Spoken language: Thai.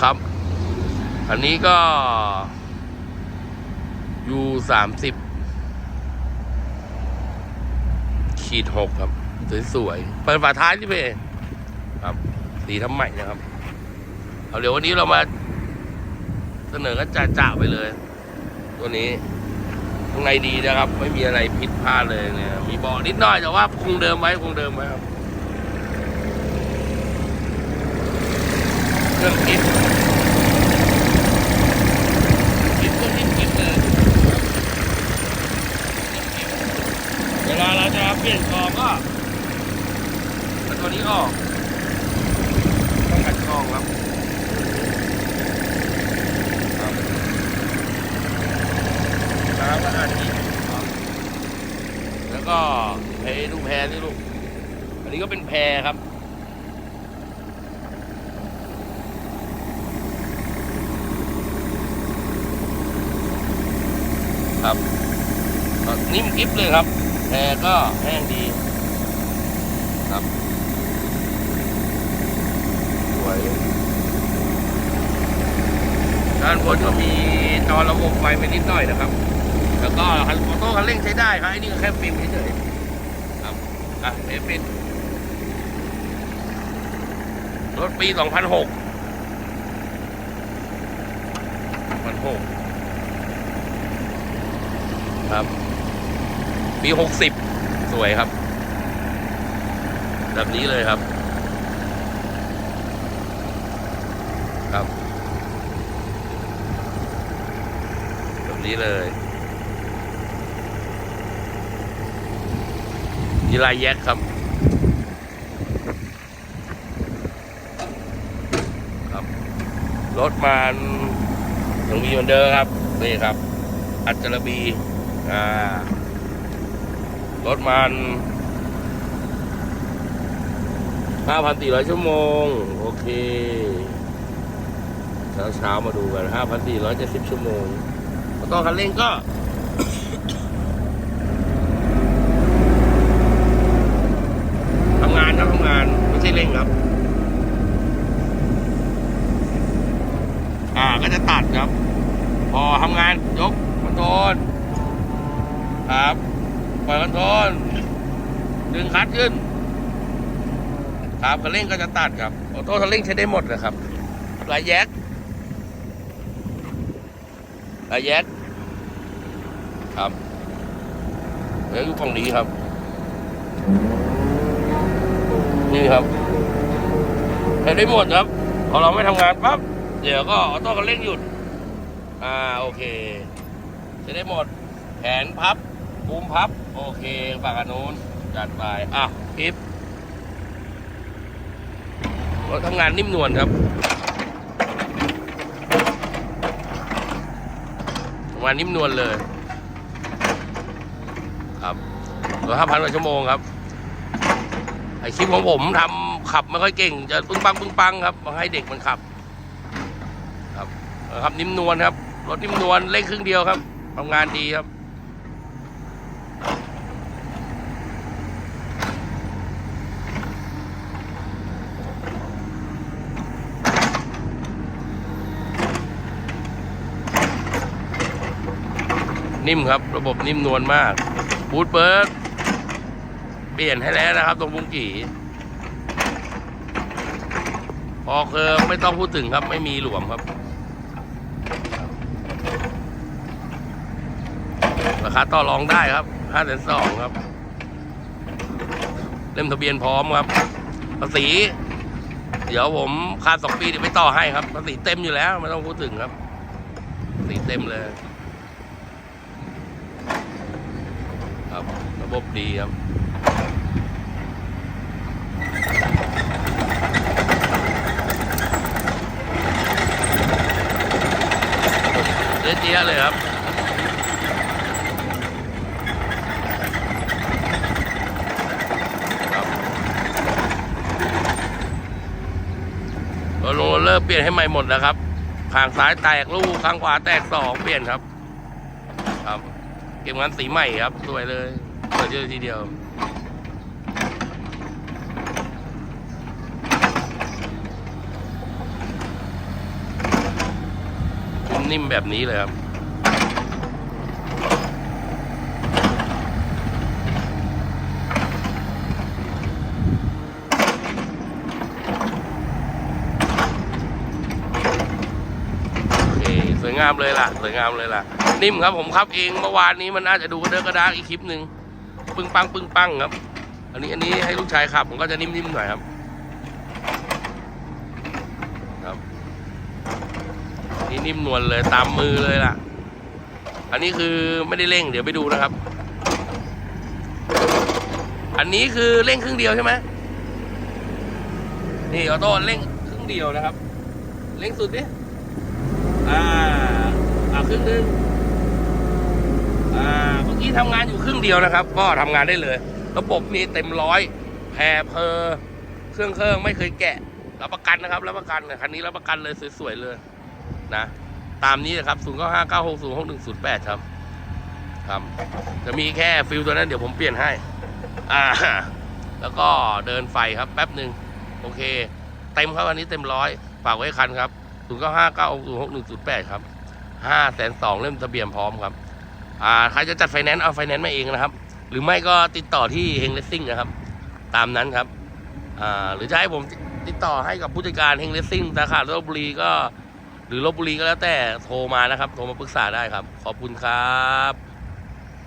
ครับ อันนี้ก็ยูสามสิบขีดหกครับ สวยๆ เปิดฝาท้ายที่เพครับ สีทำใหม่นะครับ เอาเดี๋ยววันนี้เรามาเสนอกันจ่าๆไปเลย ตัวนี้ข้างในดีนะครับ ไม่มีอะไรผิดพลาดเลยเนี่ย มีเบาะนิดหน่อยแต่ว่าคงเดิมไว้คงเดิมไว้ครับ เครื่องคิดคิดก็นิ่มคิดเลยเวลา เปลี่ยนกองก็เอาตัวนี้ออกต้องขัดกองครับครับน้ำก็อาจดีครับแล้วก็เพดูแพรนี่ลูกอันนี้ก็เป็นแพรครับครับนิ่มกริบเลยครับ แพรก็แห้งดีครับสวยด้านบนก็มีจอระบบไฟไปนิดหน่อยนะครับ แล้วก็คันโต้คันเร่งใช้ได้ครับไอ้นี่แค่ปิดเฉยๆครับอะเอปิดรถปี 2006 2006 ครับ ปี60สวยครับ แบบนี้เลยครับ ครับ แบบนี้เลยยีลายแยกครับครับรถมันยังมีเหมือนเดิมครับนี่ครับ อัจจรบีอ่า รถมัน5,400 ชั่วโมง โอเค เช้าเช้ามาดูกัน 5,470 ชั่วโมง แล้วก็คันเร่งก็ทำงานครับทำงาน ไม่ใช่เร่งครับ อ่าก็จะตัดครับ พอทำงานยกคอนโทรลครับ ปล่อยคอนโทรลดึงคัดขึ้น ครับคันเร่งก็จะตัดครับ ออโต้คันเร่งใช้ได้หมดนะครับหลายแยกหลายแยกครับแล้วอยู่ฝั่งนี้ครับ นี่ครับใช้ได้หมดครับ พอเราไม่ทำงานปั๊บ เดี๋ยวก็ออโต้คันเร่งหยุด อ่า โอเคใช้ได้หมด แขนพับ ภูมพับ โอเคฝั่งอนนู้นจัดไปอะคลิปรถทำงานนิ่มนวลครับทำงานนิ่มนวลเลย ครับรถห้าพันกว่าชั่วโมงครับ ไอคลิปของผมทำขับไม่ค่อยเก่ง จะปึ้งปังปึ้งปังครับมาให้เด็กมันขับ ครับครับนิ่มนวลครับ รถนิ่มนวลเร่งครึ่งเดียวครับทำงานดีครับ นิ่มครับ ระบบนิ่มนวลมากบูทเบิร์ดเปลี่ยนให้แล้วนะครับ ตรงบุงกี่พอเคอไม่ต้องพูดถึงครับ ไม่มีหลวมครับ ราคาต่อรองได้ครับห้าแสนสองครับ เล่มทะเบียนพร้อมครับภาษีเดี๋ยวผมคาดสองปีเดี๋ยวไปต่อให้ครับภาษีเต็มอยู่แล้ว ไม่ต้องพูดถึงครับภาษีเต็มเลย ครับ ระ บบดีครับเจี๊ยเลยครับครับโรลเลอร์เปลี่ยนให้ใหม่หมดนะครับข้างซ้ายแตกลูกข้างขวาแตกสองเปลี่ยนครับ ครับ เก็บงานสีใหม่ครับ สวยเลย สวยเยอะทีเดียวนิ่มแบบนี้เลยครับโอเคสวยงามเลยล่ะสวยงามเลยล่ะ นิ่มครับผมครับเองเมื่อวานนี้มันน่าจะดูกระเดอะกระดากอีกคลิปหนึ่ง ปึ้งปังปึ้งปังครับ อันนี้อันนี้ให้ลูกชายขับผมก็จะนิ่มๆหน่อยครับ ครับนี่นิ่มนวลเลยตามมือเลยล่ะ อันนี้คือไม่ได้เร่งเดี๋ยวไปดูนะครับ อันนี้คือเร่งครึ่งเดียวใช่ไหมนี่ออโต้เร่งครึ่งเดียวนะครับ เร่งสุดดิอ่าอ่าครึ่งนึงอ่าเมื่อกี้ ทำงานอยู่ครึ่งเดียวนะครับ ก็ทำงานได้เลย ระบบนี้เต็มร้อยแพรเพอเครื่องเครื่องไม่เคยแกะรับประกันนะครับรับประกันคันนี้รับประกันเลยสวยๆเลยนะตามนี้นะครับ 0 9 5 9 6 0 6 1 0 8 ครับ ครับ จะมีแค่ฟิลตัวนั้นเดี๋ยวผมเปลี่ยนให้ อ่า แล้วก็เดินไฟครับแป๊บหนึ่งโอเค เต็มครับอันนี้เต็มร้อยฝากไว้คันครับ 0 9 5 9 6 0 6 1 0 8 ครับห้าแสนสองเล่มทะเบียนพร้อมครับ อ่าใครจะจัดไฟแนนซ์เอาไฟแนนซ์มาเองนะครับ หรือไม่ก็ติดต่อที่เฮงเลสซิ่งนะครับ ตามนั้นครับอ่าหรือจะให้ผมติดต่อให้กับผู้จัดการเฮงเลสซิ่งสาขาลบบุรีก็ หรือลบบุรีก็แล้วแต่โทรมานะครับ โทรมาปรึกษาได้ครับ ขอบคุณครับ